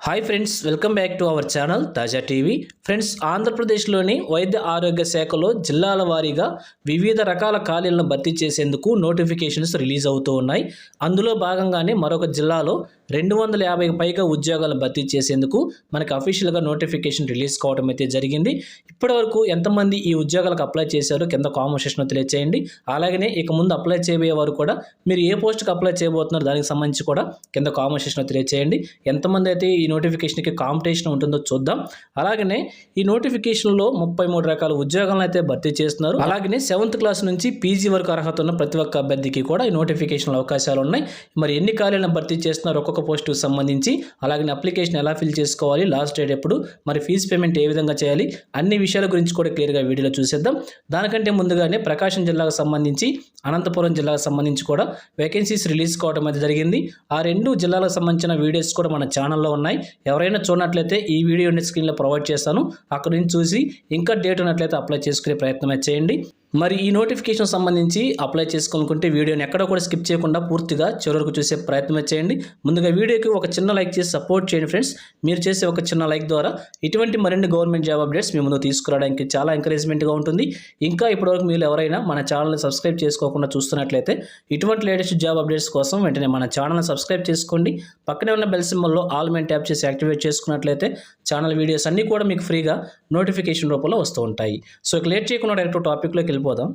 Hi friends welcome back to our channel Taaza TV friends ఆంధ్రప్రదేశ్లోని వైద్య ఆరోగ్య శాఖలో జిల్లాల వారీగా వివిధ రకాల ఖాళీలను భర్తీ చేసేందుకు నోటిఫికేషన్స్ రిలీజ్ అవుతూ ఉన్నాయి. అందులో భాగంగానే మరొక జిల్లాలో రెండు వందల యాభైకి పైగా ఉద్యోగాలు భర్తీ చేసేందుకు మనకి అఫీషియల్గా నోటిఫికేషన్ రిలీజ్ కావడం అయితే జరిగింది. ఇప్పటివరకు ఎంతమంది ఈ ఉద్యోగాలకు అప్లై చేశారో కింద కామెంట్ సెక్షన్లో తెలియచేయండి. అలాగనే ఇక ముందు అప్లై చేయబోయేవారు కూడా మీరు ఏ పోస్ట్కి అప్లై చేయబోతున్నారో దానికి సంబంధించి కూడా కింద కామెంట్ సెక్షన్లో తెలియచేయండి. ఎంతమంది అయితే ఈ నోటిఫికేషన్కి కాంపిటీషన్ ఉంటుందో చూద్దాం. అలాగనే ఈ నోటిఫికేషన్లో ముప్పై మూడు రకాల ఉద్యోగాలను అయితే భర్తీ చేస్తున్నారు. అలాగనే సెవెంత్ క్లాస్ నుంచి పీజీ వరకు అర్హత ఉన్న ప్రతి ఒక్క అభ్యర్థికి కూడా ఈ నోటిఫికేషన్ అవకాశాలు ఉన్నాయి. మరి ఎన్ని ఖాళీలను భర్తీ చేస్తున్నారు ఒక్కొక్క పోస్టుకు సంబంధించి అలాగే అప్లికేషన్ ఎలా ఫిల్ చేసుకోవాలి లాస్ట్ డేట్ ఎప్పుడు మరి ఫీజు పేమెంట్ ఏ విధంగా చేయాలి అన్ని విషయాల గురించి కూడా క్లియర్గా వీడియోలో చూసేద్దాం. దానికంటే ముందుగానే ప్రకాశం జిల్లాకు సంబంధించి అనంతపురం జిల్లాకు సంబంధించి కూడా వేకెన్సీస్ రిలీజ్ కావడం అయితే జరిగింది. ఆ రెండు జిల్లాలకు సంబంధించిన వీడియోస్ కూడా మన ఛానల్లో ఉన్నాయి. ఎవరైనా చూడనట్లయితే ఈ వీడియోని స్క్రీన్లో ప్రొవైడ్ చేస్తాను. అక్కడ నుంచి చూసి ఇంకా డేట్ ఉన్నట్లయితే అప్లై చేసుకునే ప్రయత్నం చేయండి. మరి ఈ నోటిఫికేషన్ సంబంధించి అప్లై చేసుకోవాలనుకుంటే వీడియోని ఎక్కడ కూడా స్కిప్ చేయకుండా పూర్తిగా చివరకు చూసే ప్రయత్నం చేయండి. ముందుగా వీడియోకి ఒక చిన్న లైక్ చేసి సపోర్ట్ చేయండి ఫ్రెండ్స్ మీరు చేసే ఒక చిన్న లైక్ ద్వారా ఇటువంటి మరిన్ని గవర్నమెంట్ జాబ్ అప్డేట్స్ మీ ముందు తీసుకురావడానికి చాలా ఎంకరేజ్మెంట్గా ఉంటుంది. ఇంకా ఇప్పటివరకు మీరు ఎవరైనా మన ఛానల్ని సబ్స్క్రైబ్ చేసుకోకుండా చూస్తున్నట్లయితే ఇటువంటి లేటెస్ట్ జాబ్ అప్డేట్స్ కోసం వెంటనే మన ఛానల్ని సబ్స్క్రైబ్ చేసుకోండి. పక్కనే ఉన్న బెల్ సింబల్లో ఆల్ మెయిన్ ట్యాప్ చేసి యాక్టివేట్ చేసుకున్నట్లయితే ఛానల్ వీడియోస్ అన్నీ కూడా మీకు ఫ్రీగా నోటిఫికేషన్ రూపంలో వస్తూ ఉంటాయి. సో ఇక లేట్ చేయకుండా డైరెక్ట్ టాపిక్లోకి వెళ్ళిపోదాం.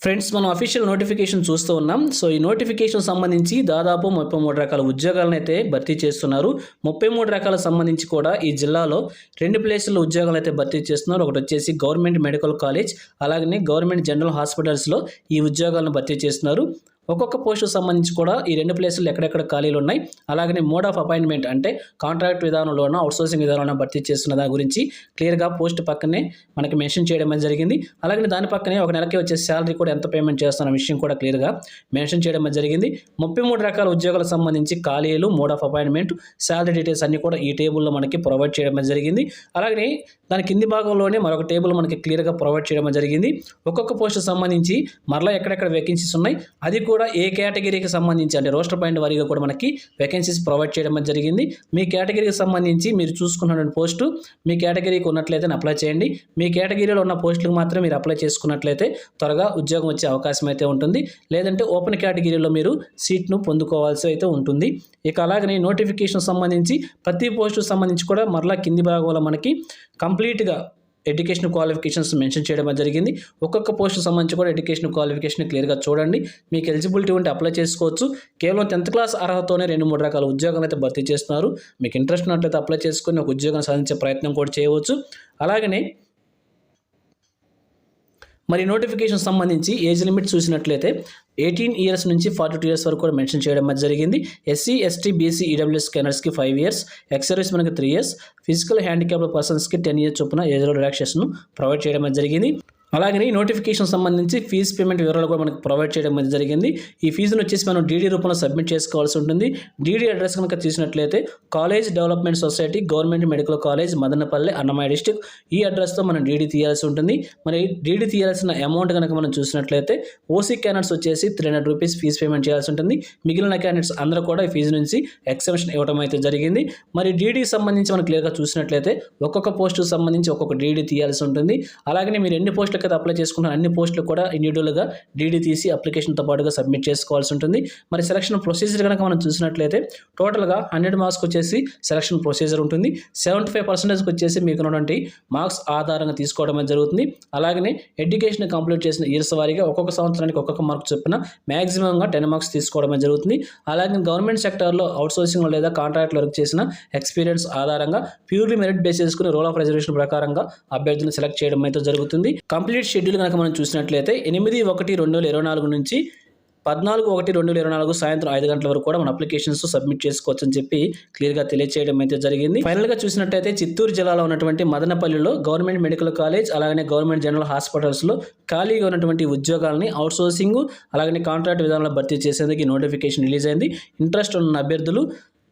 ఫ్రెండ్స్ మనం అఫీషియల్ నోటిఫికేషన్ చూస్తూ ఉన్నాం. సో ఈ నోటిఫికేషన్ సంబంధించి దాదాపు ముప్పై మూడు రకాల ఉద్యోగాలను అయితే భర్తీ చేస్తున్నారు. ముప్పై మూడు రకాల సంబంధించి కూడా ఈ జిల్లాలో రెండు ప్లేసుల్లో ఉద్యోగాలు అయితే భర్తీ చేస్తున్నారు. ఒకటి వచ్చేసి గవర్నమెంట్ మెడికల్ కాలేజ్ అలాగనే గవర్నమెంట్ జనరల్ హాస్పిటల్స్లో ఈ ఉద్యోగాలను భర్తీ చేస్తున్నారు. ఒక్కొక్క పోస్టుకు సంబంధించి కూడా ఈ రెండు ప్లేసులు ఎక్కడెక్కడ ఖాళీలు ఉన్నాయి. అలాగనే మోడ్ ఆఫ్ అపాయింట్మెంట్ అంటే కాంట్రాక్ట్ విధానంలోనో అవుట్సోర్సింగ్ విధానంలో భర్తీ చేస్తున్న దాని గురించి క్లియర్గా పోస్ట్ పక్కనే మనకి మెన్షన్ చేయడం అనేది జరిగింది. అలాగే దాని పక్కనే ఒక నెలకి వచ్చే శాలరీ కూడా ఎంత పేమెంట్ చేస్తున్న విషయం కూడా క్లియర్గా మెన్షన్ చేయడం అనేది జరిగింది. ముప్పై మూడు రకాల ఉద్యోగాలకు సంబంధించి ఖాళీలు mode of appointment salary details అన్ని కూడా ఈ టేబుల్లో మనకి ప్రొవైడ్ చేయడం అనేది జరిగింది. అలాగే దాని కింది భాగంలోనే మరొక టేబుల్ మనకి క్లియర్గా ప్రొవైడ్ చేయడం జరిగింది. ఒక్కొక్క పోస్టుకు సంబంధించి మరలా ఎక్కడెక్కడ వేకెన్సీస్ ఉన్నాయి? అది కూడా కూడా ఏ కేటగిరీకి సంబంధించి అంటే రోస్టర్ పాయింట్ వారీగా కూడా మనకి వేకెన్సీస్ ప్రొవైడ్ చేయడం జరిగింది. మీ కేటగిరీకి సంబంధించి మీరు చూసుకున్నటువంటి పోస్టు మీ కేటగిరీకి ఉన్నట్లయితే అప్లై చేయండి. మీ కేటగిరీలో ఉన్న పోస్టులకు మాత్రం మీరు అప్లై చేసుకున్నట్లయితే త్వరగా ఉద్యోగం వచ్చే అవకాశం అయితే ఉంటుంది. లేదంటే ఓపెన్ కేటగిరీలో మీరు సీట్ను పొందుకోవాల్సి అయితే ఉంటుంది. ఇక అలాగనే నోటిఫికేషన్ సంబంధించి ప్రతి పోస్టుకు సంబంధించి కూడా మరలా కింది భాగంలో మనకి కంప్లీట్గా ఎడ్యుకేషన్ క్వాలిఫికేషన్స్ మెన్షన్ చేయడం జరిగింది. ఒక్కొక్క పోస్ట్ సంబంధించి కూడా ఎడ్యుకేషన్ క్వాలిఫికేషన్ క్లియర్గా చూడండి. మీకు ఎలిజిబిలిటీ ఉంటే అప్లై చేసుకోవచ్చు. కేవలం టెన్త్ క్లాస్ అర్హతతోనే రెండు మూడు రకాల ఉద్యోగాలు అయితే భర్తీ చేస్తున్నారు. మీకు ఇంట్రెస్ట్ ఉన్నట్లయితే అప్లై చేసుకొని ఒక ఉద్యోగం సాధించే ప్రయత్నం కూడా చేయవచ్చు. అలాగనే మరి నోటిఫికేషన్ సంబంధించి ఏజ్ లిమిట్ చూసినట్లయితే ఎయిటీన్ ఇయర్స్ నుంచి ఫార్టీ టూ ఇయర్స్ వరకు కూడా మెన్షన్ చేయడం జరిగింది. ఎస్సీ ఎస్టీ బీసీ ఈడబ్ల్యూఎస్ స్కానర్స్కి ఫైవ్ ఇయర్స్ ఎక్సర్వీస్ మనకి త్రీ ఇయర్స్ ఫిజికల్ హ్యాండిక్యాప్డ్ పర్సన్స్కి టెన్ ఇయర్స్ చొప్పున ఏజ్లో రిలాక్సేషన్ ప్రొవైడ్ చేయడం జరిగింది. అలాగే ఈ నోటిఫికేషన్ సంబంధించి ఫీజు పేమెంట్ వివరాలు కూడా మనకు ప్రొవైడ్ చేయడం అనేది జరిగింది. ఈ ఫీజును వచ్చేసి మనం డీడీ రూపంలో సబ్మిట్ చేసుకోవాల్సి ఉంటుంది. డీడీ అడ్రస్ కనుక చూసినట్లయితే college development society government medical college Madanapalle Annamayya district ఈ అడ్రస్తో మనం డీడీ తీయాల్సి ఉంటుంది. మరి డీడీ తీయాల్సిన అమౌంట్ కనుక మనం చూసినట్లయితే ఓసీ క్యాండిడేట్స్ వచ్చేసి three hundred rupees fee payment చేయాల్సి ఉంటుంది. మిగిలిన క్యాండిడేట్స్ అందరూ కూడా ఈ ఫీజు నుంచి ఎక్సెంప్షన్ ఇవ్వడం అయితే జరిగింది. మరి డీడీకి సంబంధించి మనం క్లియర్గా చూసినట్లయితే ఒక్కొక్క పోస్టుకు సంబంధించి ఒక్కొక్క డీడీ తీయాల్సి ఉంటుంది. అలాగే మీరు ఎన్ని పోస్టులకు అయితే అప్లై చేసుకున్న అన్ని పోస్టులు కూడా ఇండివిజువల్గా డీడీ తీసి అప్లికేషన్తో పాటుగా సబ్మిట్ చేసుకోవాల్సి ఉంటుంది. మరి సెలక్షన్ ప్రొసీజర్ కనుక మనం చూసినట్లయితే టోటల్గా హండ్రెడ్ మార్క్స్కి వచ్చేసి సెలక్షన్ ప్రొసీజర్ ఉంటుంది. సెవెంటీ ఫైవ్ పర్సెంటేజ్కి వచ్చేసి మీకు ఉన్నటువంటి మార్క్స్ ఆధారంగా తీసుకోవడం జరుగుతుంది. అలాగనే ఎడ్యుకేషన్ కంప్లీట్ చేసిన ఇయర్స్ వారీగా ఒక్కొక్క సంవత్సరానికి ఒక్కొక్క మార్క్ చొప్పున మ్యాక్సిమంగా టెన్ మార్క్స్ తీసుకోవడం జరుగుతుంది. అలాగే గవర్నమెంట్ సెక్టార్లో అవుట్సోర్సింగ్ లేదా కాంట్రాక్ట్ వర్క్ చేసిన ఎక్స్పీరియన్స్ ఆధారంగా ప్యూర్లీ మెరిట్ బేస్ చేసుకుని రోల్ ఆఫ్ రిజర్వేషన్ ప్రకారంగా అభ్యర్థులను సెలెక్ట్ చేయడం అయితే జరుగుతుంది. కంప్లీట్ షెడ్యూల్ కనుక మనం చూసినట్లయితే ఎనిమిది ఒకటి రెండు వేల ఇరవై నాలుగు నుంచి పద్నాలుగు ఒకటి రెండు వేల ఇరవై నాలుగు సాయంత్రం ఐదు గంటల వరకు కూడా మన అప్లికేషన్స్ సబ్మిట్ చేసుకోవచ్చు అని చెప్పి క్లియర్గా తెలియచేయడం అయితే జరిగింది. ఫైనల్గా చూసినట్టయితే చిత్తూరు జిల్లాలో ఉన్నటువంటి మదనపల్లిలో గవర్నమెంట్ మెడికల్ కాలేజ్ అలాగనే గవర్నమెంట్ జనరల్ హాస్పిటల్స్లో ఖాళీగా ఉన్నటువంటి ఉద్యోగాలని అవుట్సోర్సింగ్ అలాగనే కాంట్రాక్ట్ విధానంలో భర్తీ చేసేందుకు నోటిఫికేషన్ రిలీజ్ అయింది. ఇంట్రెస్ట్ ఉన్న అభ్యర్థులు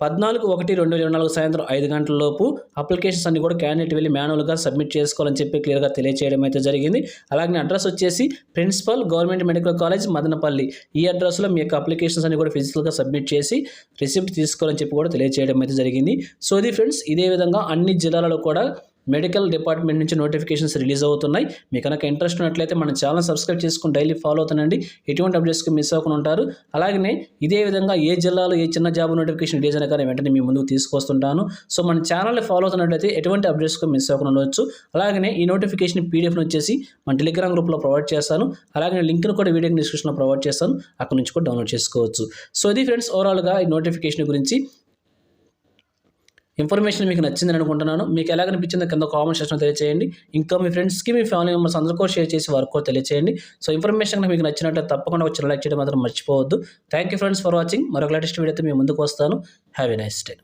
పద్నాలుగు ఒకటి రెండు వేల ఇరవై నాలుగు సాయంత్రం ఐదు గంటల లోపు అప్లికేషన్స్ అన్ని కూడా క్యాండిడేట్ వెళ్ళి మాన్యువల్గా సబ్మిట్ చేసుకోవాలని చెప్పి క్లియర్గా తెలియచేయడం అయితే జరిగింది. అలాగే అడ్రస్ వచ్చేసి principal government medical college Madanapalle. ఈ అడ్రస్లో మీ యొక్క అప్లికేషన్స్ అన్ని కూడా ఫిజికల్గా సబ్మిట్ చేసి రిసిప్ట్ తీసుకోవాలని చెప్పి కూడా తెలియచేయడం అయితే జరిగింది. సో ఇది ఫ్రెండ్స్ ఇదే విధంగా అన్ని జిల్లాలలో కూడా మెడికల్ డిపార్ట్మెంట్ నుంచి నోటిఫికేషన్స్ రిలీజ్ అవుతున్నాయి. మీకు కనుక ఇంట్రెస్ట్ ఉన్నట్లయితే మన ఛానల్ సబ్స్క్రైబ్ చేసుకుని డైలీ ఫాలో అవుతానండి. ఎటువంటి అప్డేట్స్కి మిస్ అవ్వకుండా ఉంటారు. అలాగనే ఇదే విధంగా ఏ జిల్లాలో ఏ చిన్న జాబ్ నోటిఫికేషన్ రిలీజ్ అయినా కానీ వెంటనే మీ ముందుకు తీసుకొస్తుంటాను. సో మన ఛానల్ని ఫాలో అవుతున్నట్లయితే ఎటువంటి అప్డేట్స్కి మిస్ అవ్వకుండా ఉండవచ్చు అలాగనే ఈ నోటిఫికేషన్ పీడిఎఫ్ని వచ్చేసి మన టెలిగ్రామ్ గ్రూప్లో ప్రొవైడ్ చేస్తాను. అలాగే లింక్ను కూడా వీడియో డిస్క్రిప్షన్లో ప్రొవైడ్ చేస్తాను. అక్కడ నుంచి కూడా డౌన్లోడ్ చేసుకోవచ్చు. సో ఇది ఫ్రెండ్స్ ఓవరాల్గా ఈ నోటిఫికేషన్ గురించి. ఇన్ఫర్మేషన్ మీకు నచ్చిందని అనుకుంటున్నాను. మీకు ఎలా అనిపించిందో కింద కామెంట్ సెక్షన్ తెలియచేయండి. ఇంకా మీ ఫ్రెండ్స్కి మీ ఫ్యామిలీ మెంబర్స్ అందరూ కూడా షేర్ చేసి వారికి కూడా తెలియచేయండి. సో ఇన్ఫర్మేషన్ మీకు నచ్చినట్టు తప్పకుండా వచ్చిన లైక్ చేయడం మాత్రం మర్చిపోవద్దు. Thank you friends for watching. మరొక లేటెస్ట్ వీడియోతో మీ ముందుకు వస్తాను. Have a nice day.